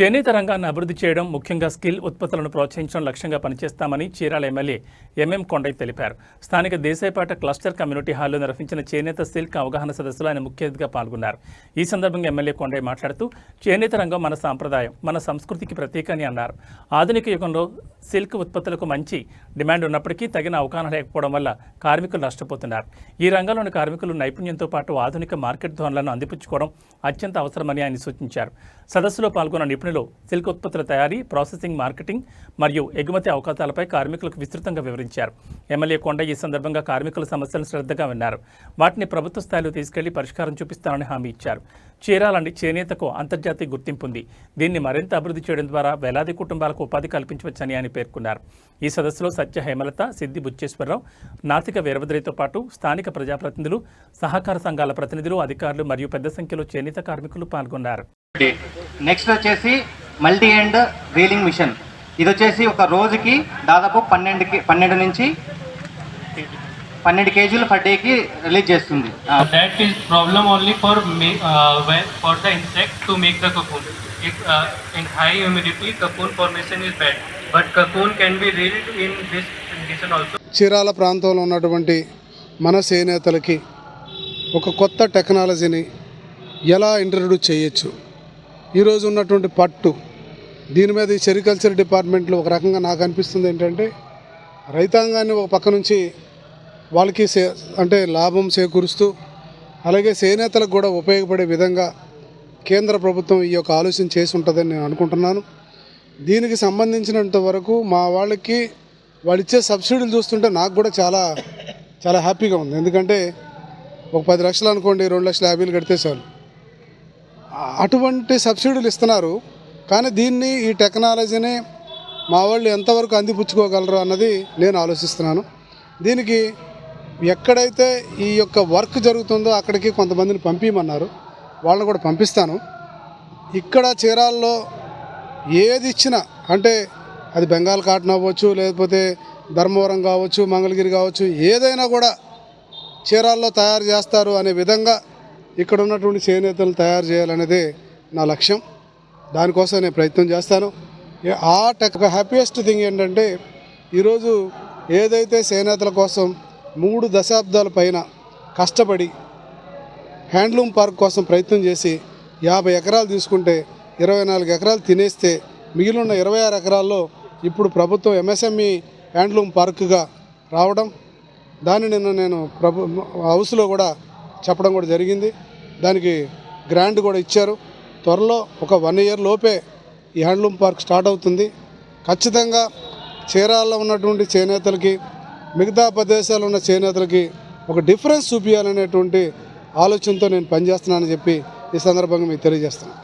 చేనేత రంగాన్ని అభివృద్ధి చేయడం ముఖ్యంగా స్కిల్ ఉత్పత్తులను ప్రోత్సహించడం లక్ష్యంగా పనిచేస్తామని చీరాల ఎమ్మెల్యే ఎంఎం కొండయ్య తెలిపారు. స్థానిక దేశాయపాట క్లస్టర్ కమ్యూనిటీ హాల్లో నిర్వహించిన చేనేత సిల్క్ అవగాహన సదస్సులో ఆయన ముఖ్య అతిథిగా పాల్గొన్నారు. ఈ సందర్భంగా ఎమ్మెల్యే కొండయ్య మాట్లాడుతూ చేనేత రంగం మన సాంప్రదాయం మన సంస్కృతికి ప్రతీక అని అన్నారు. ఆధునిక యుగంలో సిల్క్ ఉత్పత్తులకు మంచి డిమాండ్ ఉన్నప్పటికీ తగిన అవగాహన లేకపోవడం వల్ల కార్మికులు నష్టపోతున్నారు. ఈ రంగంలోని కార్మికులు నైపుణ్యంతో పాటు ఆధునిక మార్కెట్ ధోరణులను అందిపుచ్చుకోవడం అత్యంత అవసరమని ఆయన సూచించారు. సదస్సులో పాల్గొన్న నిపుణులు సిల్క్ ఉత్పత్తుల తయారీ ప్రాసెసింగ్ మార్కెటింగ్ మరియు ఎగుమతి అవకాశాలపై కార్మికులకు విస్తృతంగా వివరించారు. ఎమ్మెల్యే కొండ ఈ సందర్భంగా కార్మికుల సమస్యలను శ్రద్ధగా విన్నారు. వాటిని ప్రభుత్వ స్థాయిలో తీసుకెళ్ళి పరిష్కారం చూపిస్తానని హామీ ఇచ్చారు. చీరాలండి చేనేతకు అంతర్జాతీయ గుర్తింపు ఉంది. దీన్ని మరింత అభివృద్ధి చేయడం ద్వారా వేలాది కుటుంబాలకు ఉపాధి కల్పించవచ్చని ఆయన పేర్కొన్నారు. ఈ సదస్సులో సత్య హేమలత సిద్ది బుచ్చేశ్వరరావు నాతిక వీరభద్రయ్యతో పాటు స్థానిక ప్రజాప్రతినిధులు సహకార సంఘాల ప్రతినిధులు అధికారులు మరియు పెద్ద సంఖ్యలో చేనేత కార్మికులు పాల్గొన్నారు. నెక్స్ట్ వచ్చేసి మల్టీ ఎండ్ రీలింగ్ మిషన్. ఇది వచ్చేసి ఒక రోజుకి దాదాపు పన్నెండు పన్నెండు నుంచి పన్నెండు కేజీలు పర్ డేకి రిలీజ్ చేస్తుంది. చీరాల ప్రాంతంలో ఉన్నటువంటి మన చేనేతలకి ఒక కొత్త టెక్నాలజీని ఎలా ఇంట్రడ్యూస్ చేయొచ్చు? ఈరోజు ఉన్నటువంటి పట్టు దీని మీద ఈ సెరికల్చర్ డిపార్ట్మెంట్లో ఒక రకంగా నాకు అనిపిస్తుంది ఏంటంటే రైతాంగాన్ని ఒక పక్క నుంచి వాళ్ళకి సే అంటే లాభం చేకూరుస్తూ అలాగే చేనేతలకు కూడా ఉపయోగపడే విధంగా కేంద్ర ప్రభుత్వం ఈ యొక్క ఆలోచన చేసి ఉంటుందని నేను అనుకుంటున్నాను. దీనికి సంబంధించినంత వరకు మా వాళ్ళకి వాళ్ళు ఇచ్చే సబ్సిడీలు చూస్తుంటే నాకు కూడా చాలా చాలా హ్యాపీగా ఉంది. ఎందుకంటే ఒక పది లక్షలు అనుకోండి రెండు లక్షల యాభైలు కడితే చాలు. అటువంటి సబ్సిడీలు ఇస్తున్నారు. కానీ దీన్ని ఈ టెక్నాలజీని మా వాళ్ళు ఎంతవరకు అందిపుచ్చుకోగలరు అన్నది నేను ఆలోచిస్తున్నాను. దీనికి ఎక్కడైతే ఈ యొక్క వర్క్ జరుగుతుందో అక్కడికి కొంతమందిని పంపించమన్నారు వాళ్ళని కూడా పంపిస్తాను. ఇక్కడ చీరాల్లో ఏది ఇచ్చినా అంటే అది బెంగాల్ కాటన్ అవ్వచ్చు లేకపోతే ధర్మవరం కావచ్చు మంగళగిరి కావచ్చు ఏదైనా కూడా చీరాల్లో తయారు చేస్తారు అనే విధంగా ఇక్కడ ఉన్నటువంటి చేనేతలు తయారు చేయాలనేదే నా లక్ష్యం. దానికోసం నేను ప్రయత్నం చేస్తాను. ఆ టెక్ హ్యాపీయెస్ట్ థింగ్ ఏంటంటే ఈరోజు ఏదైతే చేనేతల కోసం మూడు దశాబ్దాల పైన కష్టపడి హ్యాండ్లూమ్ పార్క్ కోసం ప్రయత్నం చేసి యాభై ఎకరాలు తీసుకుంటే ఇరవై నాలుగు ఎకరాలు తినేస్తే మిగిలిన ఇరవై ఆరు ఎకరాల్లో ఇప్పుడు ప్రభుత్వం ఎంఎస్ఎంఈ హ్యాండ్లూమ్ పార్క్గా రావడం దాన్ని నిన్న నేను ప్రభు హౌస్లో కూడా చెప్పడం కూడా జరిగింది. దానికి గ్రాంట్ కూడా ఇచ్చారు. త్వరలో ఒక వన్ ఇయర్ లోపే ఈ హ్యాండ్లూమ్ పార్క్ స్టార్ట్ అవుతుంది. ఖచ్చితంగా చీరాల్లో ఉన్నటువంటి చేనేతలకి మిగతా ప్రదేశాల్లో ఉన్న చేనేతలకి ఒక డిఫరెన్స్ చూపించాలనేటువంటి ఆలోచనతో నేను పనిచేస్తున్నానని చెప్పి ఈ సందర్భంగా మీకు తెలియజేస్తాను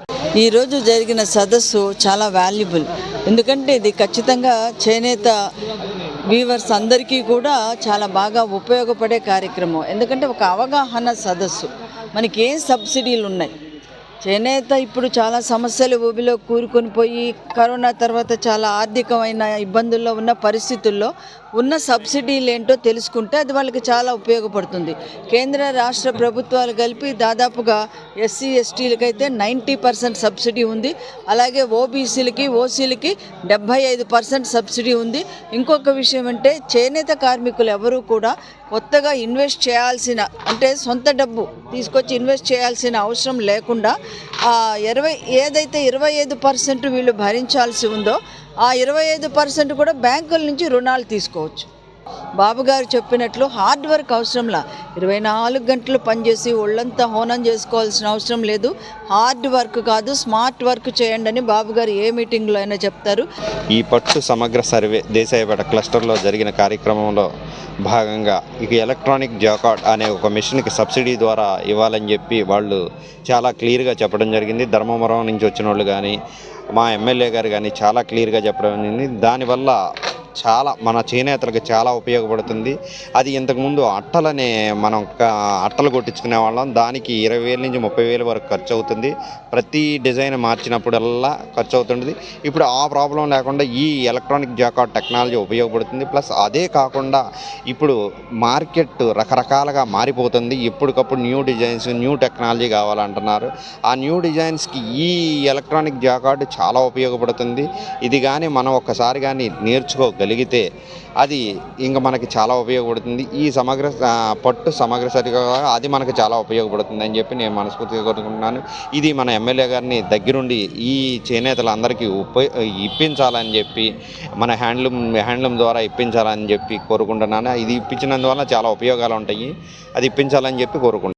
ఈరోజు జరిగిన సదస్సు చాలా వాల్యుబుల్ ఎందుకంటే ఇది ఖచ్చితంగా చేనేత వీవర్స్ అందరికీ కూడా చాలా బాగా ఉపయోగపడే కార్యక్రమం. ఎందుకంటే ఒక అవగాహన సదస్సు. మనకి ఏం సబ్సిడీలు ఉన్నాయి? చేనేత ఇప్పుడు చాలా సమస్యలు ఊబిలో కూరుకొని పోయి కరోనా తర్వాత చాలా ఆర్థికమైన ఇబ్బందుల్లో ఉన్న పరిస్థితుల్లో ఉన్న సబ్సిడీలు ఏంటో తెలుసుకుంటే అది వాళ్ళకి చాలా ఉపయోగపడుతుంది. కేంద్ర రాష్ట్ర ప్రభుత్వాలు కలిపి దాదాపుగా ఎస్సీ ఎస్టీలకైతే నైంటీ పర్సెంట్ సబ్సిడీ ఉంది. అలాగే ఓబీసీలకి ఓసీలకి డెబ్భై ఐదు పర్సెంట్ సబ్సిడీ ఉంది. ఇంకొక విషయం అంటే చేనేత కార్మికులు ఎవరూ కూడా కొత్తగా ఇన్వెస్ట్ చేయాల్సిన అంటే సొంత డబ్బు తీసుకొచ్చి ఇన్వెస్ట్ చేయాల్సిన అవసరం లేకుండా ఇరవై ఏదైతే ఇరవై ఐదు పర్సెంట్ వీళ్ళు భరించాల్సి ఉందో ఆ ఇరవై ఐదు పర్సెంట్ కూడా బ్యాంకుల నుంచి రుణాలు తీసుకోవచ్చు. బాబు గారు చెప్పినట్లు హార్డ్ వర్క్ అవసరంలా. ఇరవై నాలుగు గంటలు పనిచేసి ఒళ్ళంతా హోనం చేసుకోవాల్సిన అవసరం లేదు. హార్డ్ వర్క్ కాదు స్మార్ట్ వర్క్ చేయండి అని బాబు గారు ఏ మీటింగ్లో అయినా చెప్తారు. ఈ పట్టు సమగ్ర సర్వే దేశాయపేట క్లస్టర్లో జరిగిన కార్యక్రమంలో భాగంగా ఇక ఎలక్ట్రానిక్ జాకార్డ్ అనే ఒక మిషన్కి సబ్సిడీ ద్వారా ఇవ్వాలని చెప్పి వాళ్ళు చాలా క్లియర్గా చెప్పడం జరిగింది. ధర్మవరం నుంచి వచ్చిన వాళ్ళు కానీ మా ఎమ్మెల్యే గారు కానీ చాలా క్లియర్గా చెప్పడం జరిగింది. దానివల్ల చాలా మన చేనేతలకు చాలా ఉపయోగపడుతుంది. అది ఇంతకుముందు అట్టలనే మనం అట్టలు కొట్టించుకునే వాళ్ళం. దానికి ఇరవై వేల నుంచి ముప్పై వేల వరకు ఖర్చు అవుతుంది ప్రతి డిజైన్ మార్చినప్పుడల్లా ఖర్చు అవుతుంది ఇప్పుడు ఆ ప్రాబ్లం లేకుండా ఈ ఎలక్ట్రానిక్ జాకాట్ టెక్నాలజీ ఉపయోగపడుతుంది. ప్లస్ అదే కాకుండా ఇప్పుడు మార్కెట్ రకరకాలుగా మారిపోతుంది. ఎప్పటికప్పుడు న్యూ డిజైన్స్ న్యూ టెక్నాలజీ కావాలంటున్నారు. ఆ న్యూ డిజైన్స్కి ఈ ఎలక్ట్రానిక్ జాకాట్ చాలా ఉపయోగపడుతుంది. ఇది కానీ మనం ఒక్కసారి కానీ కలిగితే అది ఇంకా మనకి చాలా ఉపయోగపడుతుంది. ఈ సమగ్ర పట్టు సమగ్ర సరిగా అది మనకు చాలా ఉపయోగపడుతుంది అని చెప్పి నేను మనస్ఫూర్తిగా కోరుకుంటున్నాను. ఇది మన ఎమ్మెల్యే గారిని దగ్గరుండి ఈ చేనేతలందరికీ ఉప ఇప్పించాలని చెప్పి మన హ్యాండ్లూమ్ హ్యాండ్లూమ్ ద్వారా ఇప్పించాలని చెప్పి కోరుకుంటున్నాను. ఇది ఇప్పించినందువల్ల చాలా ఉపయోగాలు ఉంటాయి. అది ఇప్పించాలని చెప్పి కోరుకుంటున్నాను.